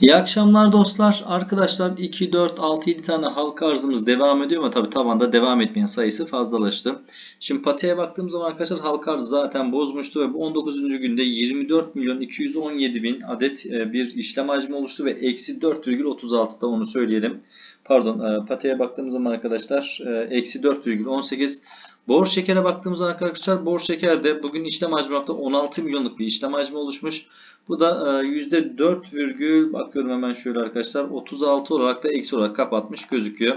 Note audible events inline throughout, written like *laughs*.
İyi akşamlar dostlar. Arkadaşlar 2, 4, 6, 7 tane halka arzımız devam ediyor ama tabi tabanda devam etmeyen sayısı fazlalaştı. Şimdi patiye baktığım zaman arkadaşlar halka arzı zaten bozmuştu ve bu 19. günde 24 milyon 217 bin adet e, bir işlem hacmi oluştu ve eksi 4,36'da onu söyleyelim. Pardon e, patiye baktığımız zaman arkadaşlar e, eksi 4,18 Bor şekere baktığımız zaman arkadaşlar bor şekerde bugün işlem hacmi da 16 milyonluk bir işlem hacmi oluşmuş. Bu da e, %4 virgül bakıyorum hemen şöyle arkadaşlar 36 olarak da eksi olarak kapatmış gözüküyor.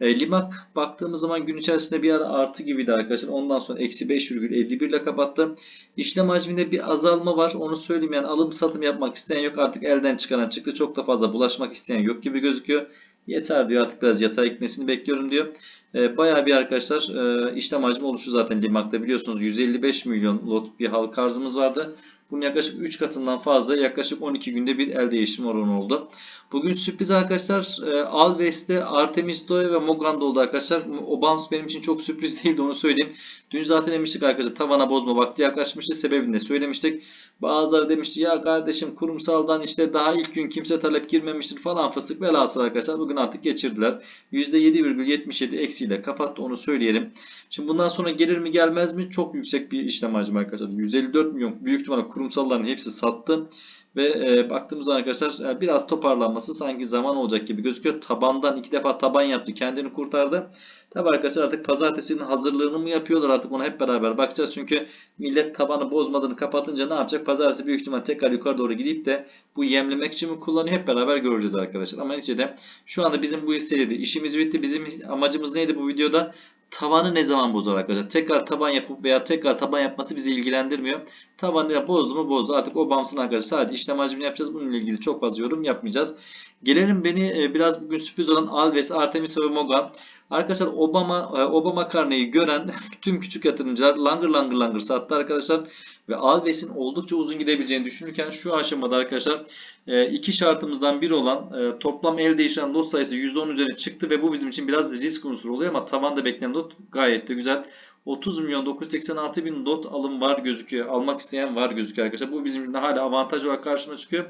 E, Limak baktığımız zaman gün içerisinde bir ara artı gibiydi arkadaşlar. Ondan sonra eksi 5,51 ile kapattı. İşlem hacminde bir azalma var. Onu söyleyeyim yani alım satım yapmak isteyen yok. Artık elden çıkaran çıktı. Çok da fazla bulaşmak isteyen yok gibi gözüküyor. Yeter diyor artık biraz yatağa gitmesini bekliyorum diyor. E, bayağı bir arkadaşlar e, işlem hacmi oluştu zaten Limak'ta biliyorsunuz 155 milyon lot bir halka arzımız vardı. Bunun yaklaşık 3 katından fazla yaklaşık 12 günde bir el değişim oranı oldu. Bugün sürpriz arkadaşlar e, Alves'te Artemis Doe ve Mogan'da oldu arkadaşlar. Obams benim için çok sürpriz *laughs* değildi onu söyleyeyim. Dün zaten demiştik arkadaşlar tavana bozma vakti yaklaşmıştı sebebini de söylemiştik. Bazıları demişti ya kardeşim kurumsaldan işte daha ilk gün kimse talep girmemiştir falan fıstık velhasıl arkadaşlar bugün artık geçirdiler. %7,77 eksiyle kapattı onu söyleyelim. Şimdi bundan sonra gelir mi gelmez mi çok yüksek bir işlem hacmi arkadaşlar. 154 milyon büyük ihtimalle kurumsalların hepsi sattı. Ve e, baktığımızda arkadaşlar e, biraz toparlanması sanki zaman olacak gibi gözüküyor. Tabandan iki defa taban yaptı. Kendini kurtardı. Tabi arkadaşlar artık pazartesinin hazırlığını mı yapıyorlar artık ona hep beraber bakacağız. Çünkü millet tabanı bozmadığını kapatınca ne yapacak? Pazartesi büyük ihtimal tekrar yukarı doğru gidip de bu yemlemek için mi kullanıyor? Hep beraber göreceğiz arkadaşlar. Ama neticede şu anda bizim bu hisseyle işimiz bitti. Bizim amacımız neydi bu videoda? Tavanı ne zaman bozar arkadaşlar? Tekrar taban yapıp veya tekrar taban yapması bizi ilgilendirmiyor. Tabanı ya bozdu mu bozdu. Artık o bağımsız arkadaşlar sadece işlem hacmini yapacağız. Bununla ilgili çok fazla yorum yapmayacağız. Gelelim beni e, biraz bugün sürpriz olan Alves, Artemis ve Moga. Arkadaşlar Obama e, Obama karneyi gören *laughs* tüm küçük yatırımcılar langır langır langır sattı arkadaşlar. Ve Alves'in oldukça uzun gidebileceğini düşünürken şu aşamada arkadaşlar e, iki şartımızdan biri olan toplam el değişen lot sayısı %10 üzerine çıktı ve bu bizim için biraz risk unsuru oluyor ama tavanda beklenen lot gayet de güzel. 30 milyon 986 bin lot alım var gözüküyor. Almak isteyen var gözüküyor arkadaşlar. Bu bizim hala avantaj olarak karşına çıkıyor.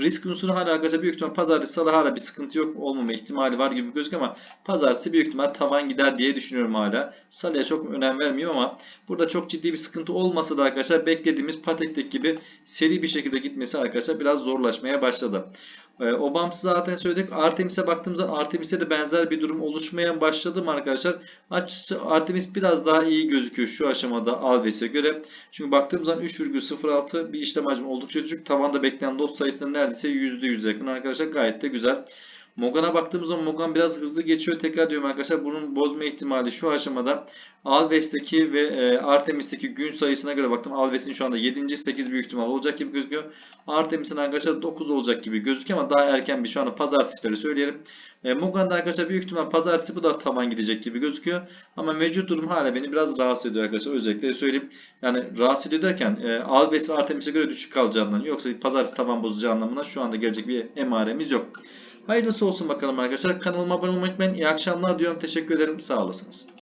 Risk unsuru hala arkadaşlar büyük ihtimal pazartesi salı hala bir sıkıntı yok olmama ihtimali var gibi gözüküyor ama pazartesi büyük ihtimal tavan gider diye düşünüyorum hala. Salıya çok önem vermiyorum ama burada çok ciddi bir sıkıntı olmasa da arkadaşlar beklediğimiz Patek'teki gibi seri bir şekilde gitmesi arkadaşlar biraz zorlaşmaya başladı. E, Obams'ı zaten söyledik. Artemis'e baktığımızda Artemis'e de benzer bir durum oluşmaya başladı mı arkadaşlar? Açıkçası Artemis biraz daha iyi gözüküyor şu aşamada Alves'e göre. Çünkü baktığımız zaman 3,06 bir işlem hacmi oldukça düşük. Tavanda beklenen lot sayısına neredeyse %100 yakın arkadaşlar. Gayet de güzel. Mogan'a baktığımız zaman Mogan biraz hızlı geçiyor. Tekrar diyorum arkadaşlar bunun bozma ihtimali şu aşamada Alves'teki ve e, Artemis'teki gün sayısına göre baktım. Alves'in şu anda 7. 8 büyük ihtimal olacak gibi gözüküyor. Artemis'in arkadaşlar 9 olacak gibi gözüküyor ama daha erken bir şu anda pazartesileri söyleyelim. E, Mogan'da arkadaşlar büyük ihtimal pazartesi bu da taban gidecek gibi gözüküyor. Ama mevcut durum hala beni biraz rahatsız ediyor arkadaşlar. Özellikle söyleyeyim. Yani rahatsız ediyor derken e, Alves ve Artemis'e göre düşük kalacağından yoksa pazartesi taban bozacağı anlamına şu anda gelecek bir emaremiz yok. Hayırlısı olsun bakalım arkadaşlar. Kanalıma abone olmayı unutmayın. İyi akşamlar diyorum. Teşekkür ederim. Sağ olasınız.